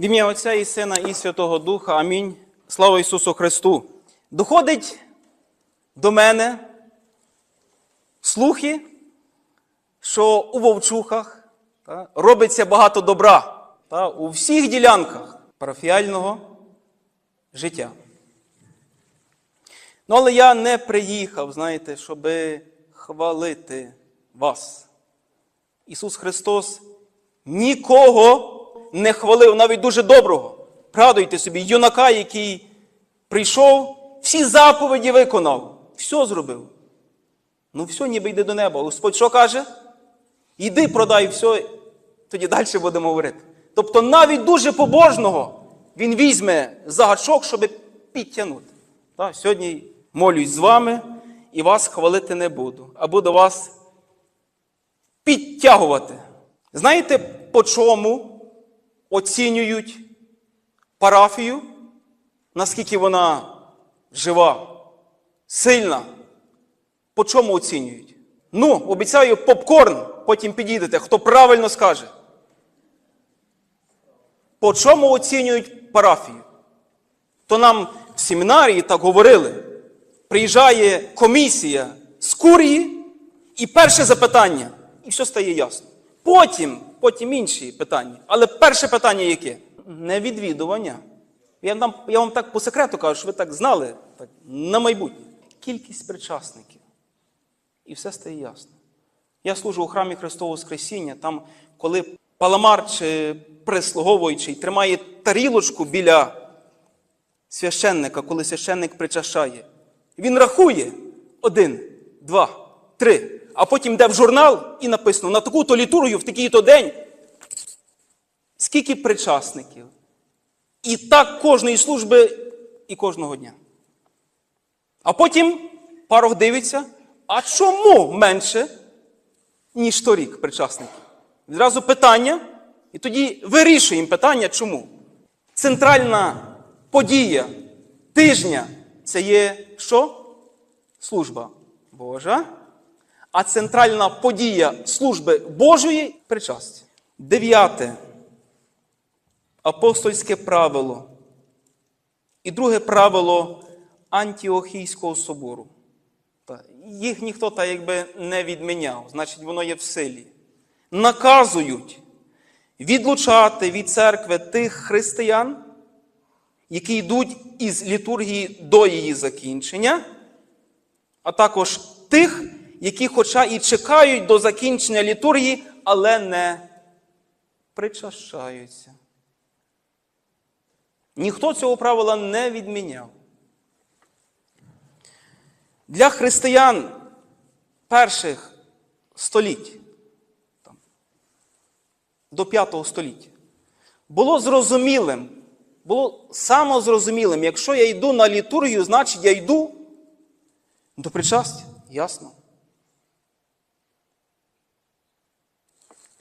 В ім'я Отця і Сина, і Святого Духа. Амінь. Слава Ісусу Христу. Доходить до мене слухи, що у Вовчухах та, робиться багато добра та, у всіх ділянках парафіального життя. Ну, але я не приїхав, знаєте, щоб хвалити вас. Ісус Христос нікого не хвалив, навіть дуже доброго. Пригадуйте собі, юнака, який прийшов, всі заповіді виконав, все зробив. Ну, все, ніби йде до неба. Господь що каже? Йди, продай все, тоді далі будемо говорити. Тобто, навіть дуже побожного він візьме за гачок, щоб підтягнути. Так, сьогодні молюсь з вами і вас хвалити не буду, а буду вас підтягувати. Знаєте, по чому оцінюють парафію, наскільки вона жива, сильна? По чому оцінюють? Ну, обіцяю попкорн, потім підійдете, хто правильно скаже. По чому оцінюють парафію? То нам в семінарії так говорили. Приїжджає комісія з курії, і перше запитання, і все стає ясно. Потім, потім інші питання. Але перше питання яке? Не відвідування. Я вам, я вам так по секрету кажу, що ви так знали так, на майбутнє. Кількість причасників. І все стає ясно. Я служу у храмі Христового Воскресіння, там, коли паламар чи прислуговуючий тримає тарілочку біля священника, коли священник причащає. Він рахує один, два, три. А потім йде в журнал і написано на таку-то літургію в такий-то день. Скільки причасників? І так кожної служби і кожного дня. А потім парох дивиться, а чому менше, ніж торік причасників? Відразу питання, і тоді вирішуємо питання, чому. Центральна подія тижня це є що? Служба Божа. А центральна подія служби Божої причастя. Дев'яте. Апостольське правило. І друге правило Антіохійського собору. Їх ніхто та якби не відміняв, значить, воно є в силі. Наказують відлучати від церкви тих християн, які йдуть із літургії до її закінчення, а також тих, які, хоча і чекають до закінчення літургії, але не причащаються. Ніхто цього правила не відміняв. Для християн перших століть до 5 століття було зрозумілим, було самозрозумілим, якщо я йду на літургію, значить я йду до причастя. Ясно.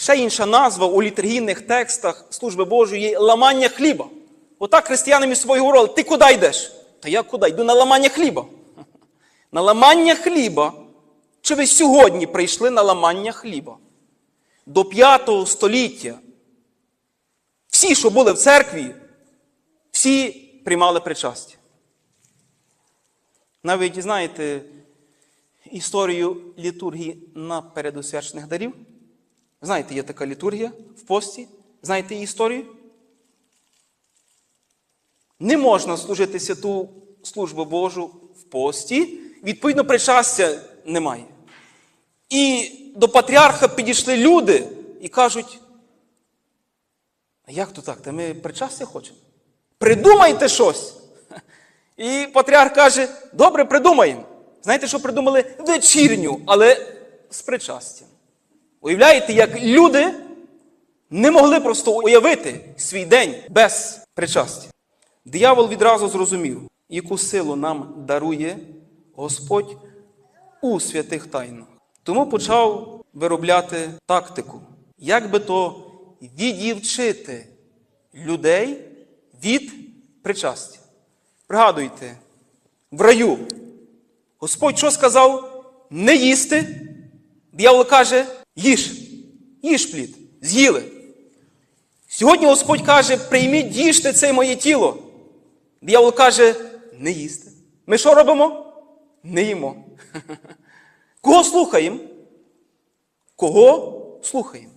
Ще інша назва у літургійних текстах служби Божої є ламання хліба. Отак християни між собою говорили, ти куди йдеш? Та я куди? Йду на ламання хліба. На ламання хліба. Чи ви сьогодні прийшли на ламання хліба? До 5 століття всі, що були в церкві, всі приймали причастя. Навіть знаєте історію літургії на передосвячених дарів. Знаєте, є така літургія в пості. Знаєте її історію? Не можна служити святу службу Божу в пості, відповідно, причастя немає. І до патріарха підійшли люди і кажуть: як то так? Та ми причастя хочемо? Придумайте щось. І патріарх каже: добре, придумаємо. Знаєте, що придумали? Вечірню, але з причастям. Уявляєте, як люди не могли просто уявити свій день без причастя. Диявол відразу зрозумів, яку силу нам дарує Господь у святих тайнах. Тому почав виробляти тактику, як би то відівчити людей від причастя. Пригадуйте, в раю Господь що сказав? Не їсти. Диявол каже, їж, їж плід, з'їли. Сьогодні Господь каже, прийміть їжте це моє тіло. Диявол каже, не їсти. Ми що робимо? Не їмо. Кого слухаємо? Кого слухаємо?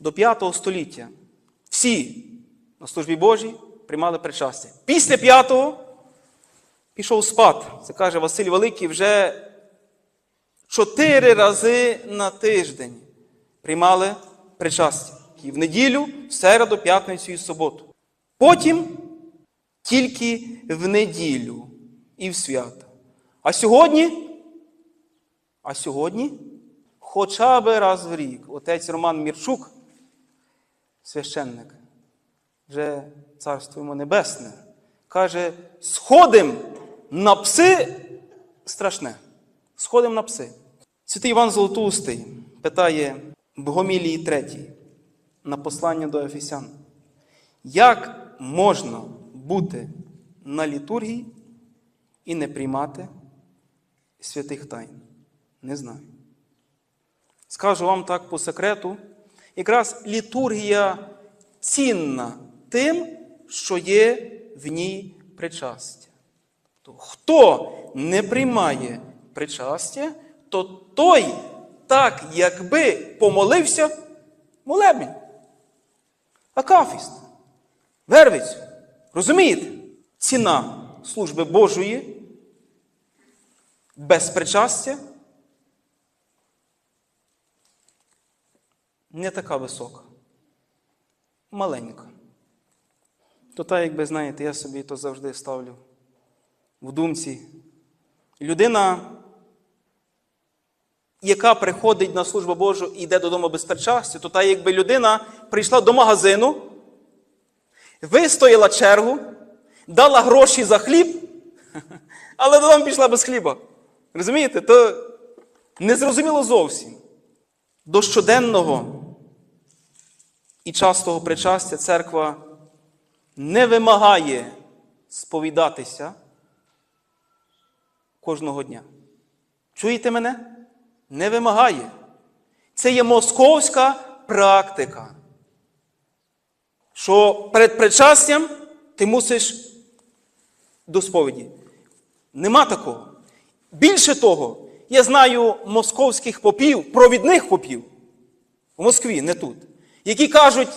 До 5 століття всі на службі Божій приймали причастя. Після 5-го пішов спад. Це каже Василь Великий вже чотири рази на тиждень приймали причастя. І в неділю, в середу, п'ятницю і суботу. Потім тільки в неділю і в свято. А сьогодні? А сьогодні хоча б раз в рік. Отець Роман Мірчук, священник, вже царство йому небесне, каже: сходим на пси страшне. Сходим на пси. Святий Іван Золотоустий питає в Гомілії 3 на послання до Ефесян. Як можна бути на літургії і не приймати святих тайн? Не знаю. Скажу вам так по секрету, якраз літургія цінна тим, що є в ній причастя. Тобто, хто не приймає причастя, то той, так якби помолився, молебень. Акафіст, вервицю. Розумієте? Ціна служби Божої без причастя не така висока. Маленька. То так, якби знаєте, я собі то завжди ставлю в думці. Людина, яка приходить на службу Божу і йде додому без причастя, то та якби людина прийшла до магазину, вистояла чергу, дала гроші за хліб, але додому пішла без хліба. Розумієте? То незрозуміло зовсім. До щоденного і частого причастя церква не вимагає сповідатися кожного дня. Чуєте мене? Не вимагає. Це є московська практика. Що перед причастям ти мусиш до сповіді. Нема такого. Більше того, я знаю московських попів, провідних попів в Москві, не тут, які кажуть,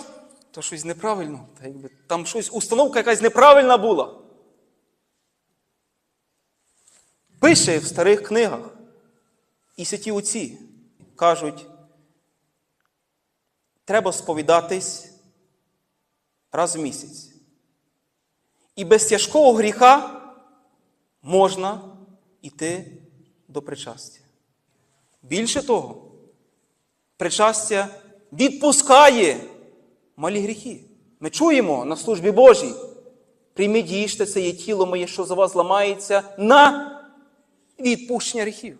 то щось неправильно, та якби там щось, установка якась неправильна була. Пише в старих книгах. І святі отці кажуть, треба сповідатись раз в місяць. І без тяжкого гріха можна йти до причастя. Більше того, причастя відпускає малі гріхи. Ми чуємо на службі Божій. Прийміть їжте, це є тіло моє, що за вас ламається на відпущення гріхів.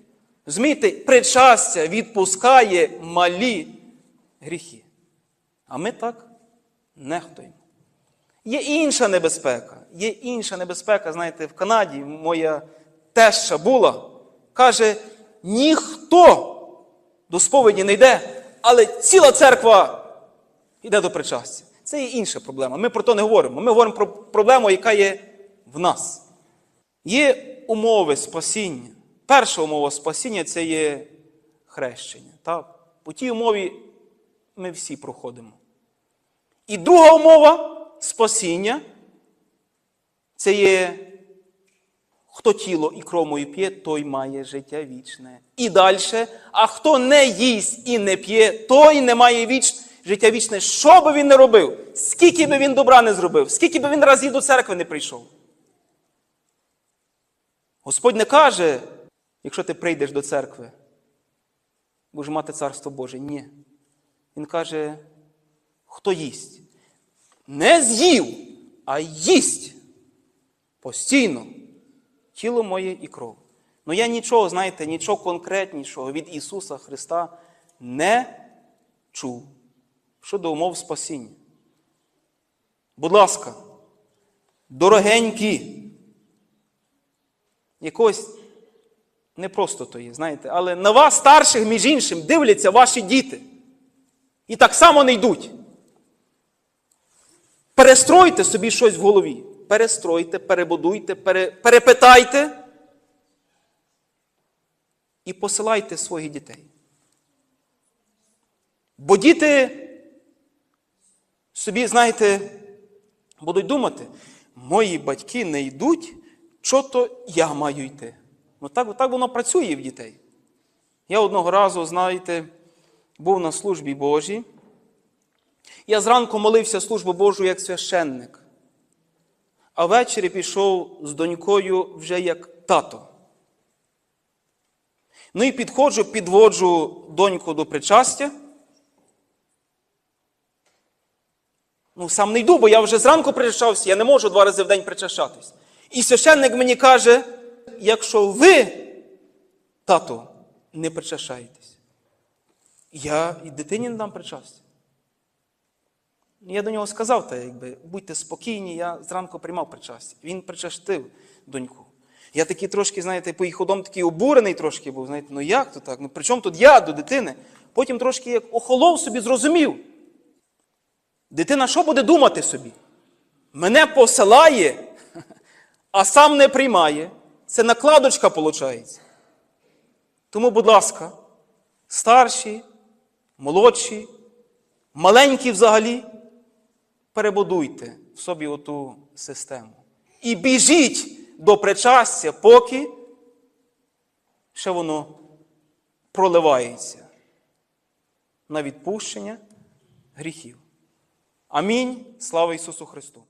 Розумієте, причастя відпускає малі гріхи. А ми так нехтуємо. Є інша небезпека. Є інша небезпека, знаєте, в Канаді моя теща була, каже, ніхто до сповіді не йде, але ціла церква йде до причастя. Це є інша проблема. Ми про то не говоримо. Ми говоримо про проблему, яка є в нас. Є умови спасіння. Перша умова спасіння це є хрещення. Так? По тій умові ми всі проходимо. І друга умова спасіння це є хто тіло і кров мою п'є, той має життя вічне. І далі, а хто не їсть і не п'є, той не має віч... життя вічне. Що би він не робив, скільки би він добра не зробив, скільки би він разів до церкви не прийшов. Господь не каже, якщо ти прийдеш до церкви, будеш мати царство Боже. Ні. Він каже, хто їсть? Не з'їв, а їсть постійно тіло моє і кров. Ну я нічого, знаєте, нічого конкретнішого від Ісуса Христа не чув щодо умов спасіння. Будь ласка, дорогенькі, якось не просто то є, знаєте, але на вас, старших, між іншим, дивляться ваші діти. І так само не йдуть. Перестройте собі щось в голові. Перестройте, перебудуйте, пере, перепитайте і посилайте своїх дітей. Бо діти собі, знаєте, будуть думати, мої батьки не йдуть, що то я маю йти. Ну так, так воно працює в дітей. Я одного разу, знаєте, був на службі Божій. Я зранку молився службу Божу як священник, а ввечері пішов з донькою вже як тато. Ну і підходжу, підводжу доньку до причастя. Ну, сам не йду, бо я вже зранку причащався, я не можу два рази в день причащатись. І священник мені каже: якщо ви, тато, не причащаєтесь, я і дитині не дам причастя. Я до нього сказав, та якби, будьте спокійні, я зранку приймав причастя. Він причастив доньку. Я такий трошки, знаєте, по їх ходом такий обурений трошки був. Знаєте, ну як то так? Ну при чому тут я до дитини? Потім трошки як охолов собі зрозумів. Дитина що буде думати собі? Мене посилає, а сам не приймає. Це накладочка виходить. Тому, будь ласка, старші, молодші, маленькі взагалі, перебудуйте в собі оту систему. І біжіть до причастя, поки ще воно проливається на відпущення гріхів. Амінь. Слава Ісусу Христу!